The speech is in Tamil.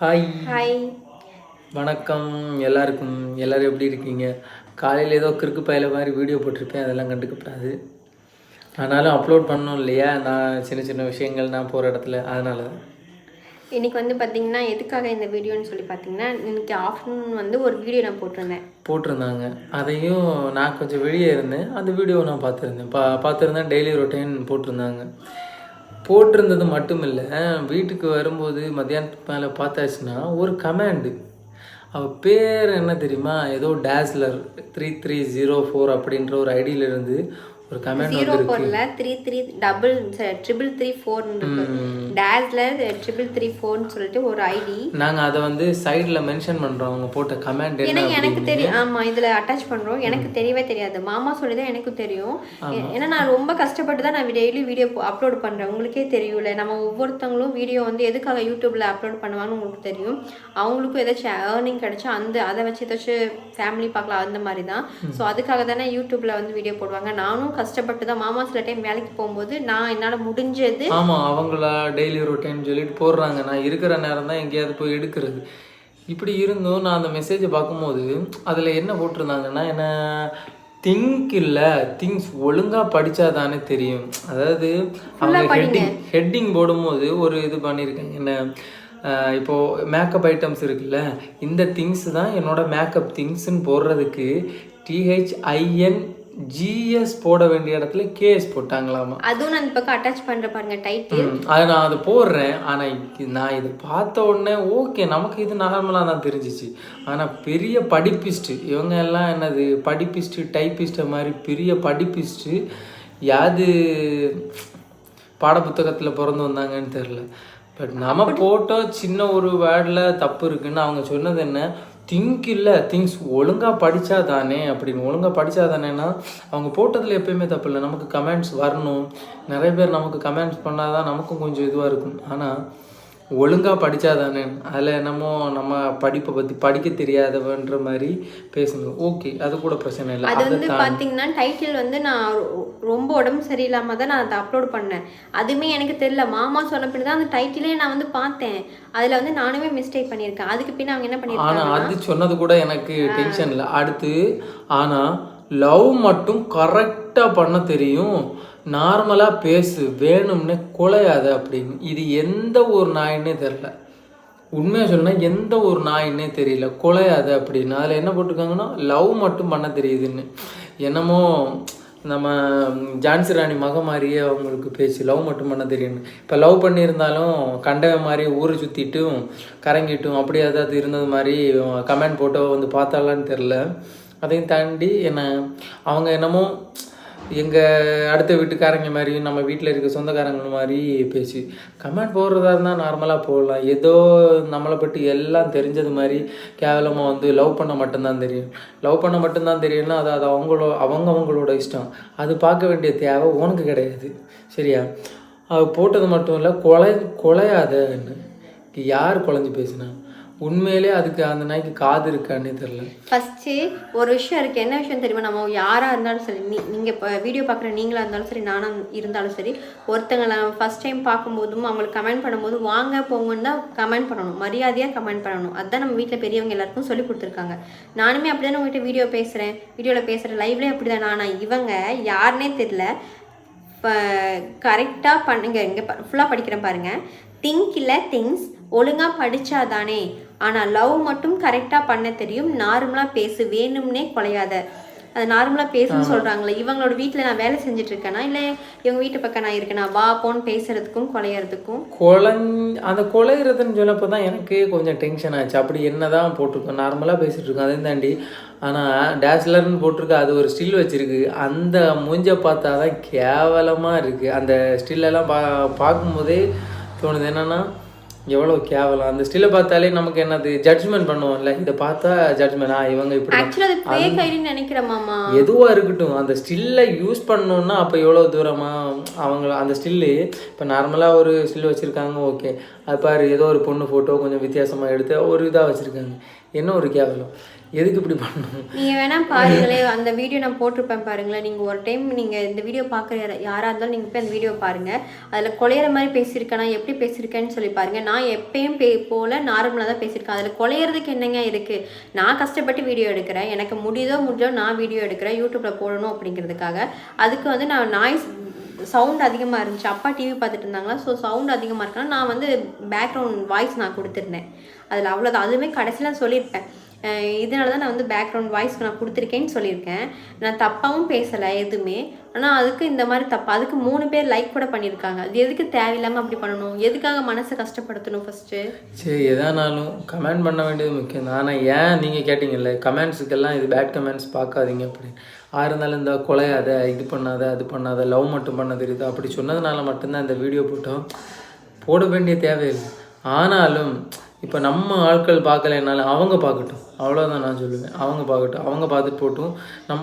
ஹாய் ஹாய் வணக்கம். எல்லாருக்கும் எல்லாரும் எப்படி இருக்கீங்க? காலையில் ஏதோ கிறுக்கு பயல மாதிரி வீடியோ போட்டிருப்பேன் அதெல்லாம் கண்டுக்கப்படாது. ஆனாலும் அப்லோட் பண்ணணும் இல்லையா? நான் சின்ன சின்ன விஷயங்கள் நான் போகிற இடத்துல அதனால தான் இன்னைக்கு வந்து பார்த்தீங்கன்னா எதுக்காக இந்த வீடியோன்னு சொல்லி பார்த்தீங்கன்னா இன்னைக்கு ஆஃப்டர்நூன் வந்து ஒரு வீடியோ நான் போட்டிருந்தேன். போட்டிருந்தாங்க. அதையும் நான் கொஞ்சம் வெளியே இருந்தேன். அந்த வீடியோவை நான் பார்த்துருந்தேன். பா பார்த்துருந்தேன். டெய்லி ரொட்டீன் போட்டிருந்தாங்க. போட்டிருந்தது மட்டும் இல்லை வீட்டுக்கு வரும்போது மத்தியானத்துக்கு மேலே பார்த்தாச்சுன்னா ஒரு கமாண்டு அவள் பேர் என்ன தெரியுமா? ஏதோ டேஸ்லர் த்ரீ த்ரீ ஜீரோ ஃபோர் அப்படின்ற ஒரு ஐடியில இருந்து ஒரு கமெண்ட் ஜீரோ ஃபோர்ல three three double triple three four டேஸ்ல ட்ரிபிள் த்ரீ ஃபோர்னு சொல்லிட்டு ஒரு ஐடி நாங்கள் அதை வந்து சைடில் மென்ஷன் பண்ணுறோம் அவங்க போட்ட கமெண்ட் ஏன்னா எனக்கு தெரியும் ஆமா இதுல அட்டாச் பண்றோம். எனக்கு தெரியவே தெரியாது. மாமா சொல்லி தான் எனக்கும் தெரியும். ஏன்னா நான் ரொம்ப கஷ்டப்பட்டு தான் நான் டெய்லி வீடியோ அப்லோட் பண்றேன். உங்களுக்கே தெரியும்ல நம்ம ஒவ்வொருத்தவங்களும் வீடியோ வந்து எதுக்காக யூடியூப்ல அப்லோட் பண்ணுவாங்கன்னு உங்களுக்கு தெரியும். அவங்களுக்கும் ஏதாச்சும் ஏர்னிங் கிடைச்சா அந்த அதை வச்சு ஏதாச்சும் ஃபேமிலி பார்க்கலாம். அந்த மாதிரி தான் ஸோ அதுக்காக தானே யூடியூப்ல வந்து வீடியோ போடுவாங்க. நானும் கஷ்டப்பட்டு தான் மாமா சில டைம் வேலைக்கு போகும்போது நான் என்னால முடிஞ்சது ஆமாம் அவங்கள டெய்லி ரொட்டீன் சொல்லிட்டு போடுறாங்க. நான் இருக்கிற நேரம் தான் எங்கேயாவது போய் எடுக்கிறது. இப்படி இருந்தும் நான் அந்த மெசேஜை பார்க்கும்போது அதில் என்ன போட்டிருந்தாங்கன்னா என்ன திங்க் இல்லை திங்ஸ் ஒழுங்காக படித்தாதானே தெரியும். அதாவது அவங்க ஹெட்டிங் ஹெட்டிங் போடும்போது ஒரு இது பண்ணியிருக்காங்க என்ன ஆஹ் இப்போ மேக்கப் ஐட்டம்ஸ் இருக்குல்ல இந்த திங்ஸ் தான் என்னோட மேக்கப் திங்ஸ்ன்னு போடுறதுக்கு டிஹெச்ஐஎன் ஜிஎஸ் போட வேண்டிய இடத்துல கேஎஸ் போட்டாங்களாமா? அதுவும் நான் பக்கம் அட்டாச் பண்ற பாருங்க டைட்டில் அது நான் அதை போடுறேன். ஆனால் நான் இது பார்த்த உடனே ஓகே நமக்கு இது நார்மலாக தான் தெரிஞ்சிச்சு. ஆனால் பெரிய படிப்பிஸ்ட்டு இவங்க எல்லாம் என்னது படிப்பிஸ்ட்டு டைப்பிஸ்ட்டு மாதிரி பெரிய படிப்பிஸ்ட்டு யாது பாடப்புத்தகத்தில் பிறந்து வந்தாங்கன்னு தெரில பட் நம்ம போட்டோ சின்ன ஒரு வேர்டில் தப்பு இருக்குன்னு அவங்க சொன்னது என்ன? திங்க் இல்லை திங்ஸ் ஒழுங்காக படித்தா தானே அப்படின்னு ஒழுங்காக படித்தா தானேன்னா அவங்க போட்டதில் எப்பயுமே தப்பு இல்லை. நமக்கு கமெண்ட்ஸ் வரணும். நிறைய பேர் நமக்கு கமெண்ட்ஸ் பண்ணால் தான் நமக்கும் கொஞ்சம் இதுவாக இருக்கும். ஆனால் ஒழுங்காக படித்தா தானே அதில் என்னமோ நம்ம படிப்பை பற்றி படிக்க தெரியாதவன்ற மாதிரி பேசணும் ஓகே அது கூட பிரச்சனை இல்லை. அது வந்து பாத்தீங்கன்னா டைட்டில் வந்து நான் ரொம்ப உடம்பு சரியில்லாம தான் நான் அதை அப்லோட் பண்ணேன். அதுவுமே எனக்கு தெரியல. மாமா சொன்ன பின்னாடி தான் அந்த டைட்டிலே நான் வந்து பார்த்தேன். அதுல வந்து நானுமே மிஸ்டேக் பண்ணியிருக்கேன். அதுக்கு பின்ன அவங்க என்ன பண்ணியிருக்காங்க ஆனால் அது சொன்னது கூட எனக்கு டென்ஷன் இல்லை. அடுத்து ஆனால் லவ் மட்டும் கரெக்டாக பண்ண தெரியும். நார்மலாக பேசு வேணும்னே குலையாத அப்படின்னு. இது எந்த ஒரு நாயின்னே தெரில உண்மையாக சொன்னால் எந்த ஒரு நாயின்னே தெரியல. குலையாத அப்படின்னு. அதில் என்ன போட்டிருக்காங்கன்னா லவ் மட்டும் பண்ண தெரியுதுன்னு. என்னமோ நம்ம ஜான்சி ராணி மக மாதிரியே அவங்களுக்கு பேச்சு லவ் மட்டும் பண்ண தெரியும் இப்போ லவ் பண்ணியிருந்தாலும் கண்டவ மாதிரி ஊரை சுற்றிட்டும் கரங்கிட்டும் அப்படி ஏதாவது இருந்தது மாதிரி கமெண்ட் போட்டோ வந்து பார்த்தாலான்னு தெரில அதையும் தாண்டி என்ன அவங்க என்னமோ எங்கள் அடுத்த வீட்டுக்காரங்க மாதிரி நம்ம வீட்டில் இருக்க சொந்தக்காரங்க மாதிரி பேசி கமெண்ட் போடுறதா இருந்தால் நார்மலாக போடலாம். ஏதோ நம்மளை பற்றி எல்லாம் தெரிஞ்சது மாதிரி கேவலமாக வந்து லவ் பண்ண மட்டும்தான் தெரியும். லவ் பண்ண மட்டும்தான் தெரியும்னா அது அது அவங்களோ அவங்க அவங்களோட இஷ்டம். அது பார்க்க வேண்டிய தேவை உனக்கு கிடையாது. சரியா? அது போட்டது மட்டும் இல்லை கொலை கொலையாதன்னு யார் குழஞ்சி பேசுனா? உண்மையிலே அதுக்கு அந்த நாய்க்கு காது இருக்கான்னு தெரியல. ஃபஸ்ட்டு ஒரு விஷயம் இருக்குது என்ன விஷயம் தெரியுமா? நம்ம யாராக இருந்தாலும் சரி நீ நீங்கள் இப்போ வீடியோ பார்க்குற நீங்களாக இருந்தாலும் சரி நானும் இருந்தாலும் சரி ஒருத்தங்களை ஃபஸ்ட் டைம் பார்க்கும்போதும் அவங்களுக்கு கமெண்ட் பண்ணும்போது வாங்க போங்கன்னு தான் கமெண்ட் பண்ணணும். மரியாதையாக கமெண்ட் பண்ணணும். அதுதான் நம்ம வீட்டில் பெரியவங்க எல்லாருக்கும் சொல்லி கொடுத்துருக்காங்க. நானுமே அப்படி தானே உங்கள்கிட்ட வீடியோ பேசுகிறேன் வீடியோவில் பேசுகிறேன் லைவ்லேயே அப்படிதான். நானா இவங்க யாருனே தெரியல. இப்போ கரெக்டாக பண்ணுங்க இங்கே ஃபுல்லாக படிக்கிறேன் பாருங்கள் திங்க் இல்லை திங்ஸ் ஒழுங்காக படிச்சாதானே. ஆனால் லவ் மட்டும் கரெக்டாக பண்ண தெரியும். நார்மலாக பேசு வேணும்னே குலையாத. அது நார்மலாக பேசுன்னு சொல்கிறாங்களே இவங்களோட வீட்டில் நான் வேலை செஞ்சுட்டு இருக்கேனா இல்லை இவங்க வீட்டு பக்கம் நான் இருக்கேனா? வா போன்னு பேசுறதுக்கும் குலையறதுக்கும்? கொலஞ் அந்த கொலைகிறதுன்னு சொன்னப்போ தான் எனக்கு கொஞ்சம் டென்ஷன் ஆச்சு. அப்படி என்ன தான் போட்டிருக்கோம். நார்மலாக பேசிகிட்டு இருக்கோம் அதையும் தாண்டி ஆனால் டேஸ்லர்னு போட்டிருக்கு. அது ஒரு ஸ்டில் வச்சுருக்கு. அந்த மூஞ்ச பார்த்தா தான் கேவலமாக இருக்குது அந்த ஸ்டில்லெல்லாம் பா பார்க்கும்போதே தோணுது. என்னென்னா எவ்வளோ கேவலம். அந்த ஸ்டில்லை பார்த்தாலே நமக்கு என்னது? ஜட்ஜ்மெண்ட் பண்ணுவோம்ல. இதை பார்த்தா ஜட்ஜ்மெண்ட் ஆ இவங்க இப்படி ஆக்சுவலி அது ஃபேக் ஐடின்னு நினைக்கிறேன் மாமா. எதுவாக இருக்கட்டும். அந்த ஸ்டில்லை யூஸ் பண்ணணுன்னா அப்போ எவ்வளோ தூரமாக அவங்க அந்த ஸ்டில்லு இப்போ நார்மலாக ஒரு ஸ்டில் வச்சுருக்காங்க ஓகே அது பாரு ஏதோ ஒரு பொண்ணு ஃபோட்டோ கொஞ்சம் வித்தியாசமாக எடுத்து ஒரு இதாக வச்சுருக்காங்க. என்ன ஒரு கேவலம்? எதுக்கு இப்படி பண்ணணும்? நீங்கள் வேணால் பாருங்களேன் அந்த வீடியோ நான் போட்டிருப்பேன் பாருங்களேன். நீங்கள் ஒரு டைம் நீங்கள் இந்த வீடியோ பார்க்குற யாரா- யாராக இருந்தாலும் நீங்கள் போய் அந்த வீடியோ பாருங்கள் அதில் கொலையிற மாதிரி பேசியிருக்கேனா எப்படி பேசியிருக்கேன்னு சொல்லி பாருங்கள் நான் எப்பயும் பே போல் நார்மலாக தான் பேசியிருக்கேன். அதில் கொலையிறதுக்கு என்னங்க இருக்குது நான் கஷ்டப்பட்டு வீடியோ எடுக்கிறேன். எனக்கு முடியுதோ முடிஞ்சோ நான் வீடியோ எடுக்கிறேன். யூடியூப்பில் போடணும் அப்படிங்கிறதுக்காக. அதுக்கு வந்து நான் நாய்ஸ் சவுண்ட் அதிகமாக இருந்துச்சு. அப்பா டிவி பார்த்துட்டு இருந்தாங்களா? ஸோ சவுண்ட் அதிகமாக இருக்குன்னா நான் வந்து பேக்ரவுண்ட் வாய்ஸ் நான் கொடுத்துருந்தேன். அதில் அவ்வளோதான் அதுவுமே கடைசியில் சொல்லியிருப்பேன். இதனால தான் நான் வந்து பேக்ரவுண்ட் வாய்ஸ்க்கு நான் கொடுத்துருக்கேன்னு சொல்லியிருக்கேன். நான் தப்பாகவும் பேசலை எதுவுமே. ஆனால் அதுக்கு இந்த மாதிரி தப்பு அதுக்கு மூணு பேர் லைக் கூட பண்ணியிருக்காங்க. அது எதுக்கு தேவையில்லாமல் அப்படி பண்ணணும்? எதுக்காக மனசை கஷ்டப்படுத்தணும் ஃபஸ்ட்டு சரி எதானாலும் கமெண்ட் பண்ண வேண்டியது முக்கியம். தான் ஆனால் ஏன் நீங்கள் கேட்டிங்கல்ல கமெண்ட்ஸுக்கெல்லாம் இது பேட் கமெண்ட்ஸ் பார்க்காதீங்க அப்படி. ஆ இருந்தாலும் இந்த கொலையாத இது பண்ணாத அது பண்ணாத லவ் மட்டும் பண்ண தெரியுது? அப்படி சொன்னதுனால மட்டும்தான் இந்த வீடியோ போட்டோம். போட வேண்டிய தேவையில்லை. ஆனாலும் இப்போ நம்ம ஆட்கள் பார்க்கலைனாலும் அவங்க பார்க்கட்டும். அவ்வளோதான் நான் சொல்லுவேன். அவங்க பார்க்கட்டும். அவங்க பார்த்துட்டு போட்டும். நம்ம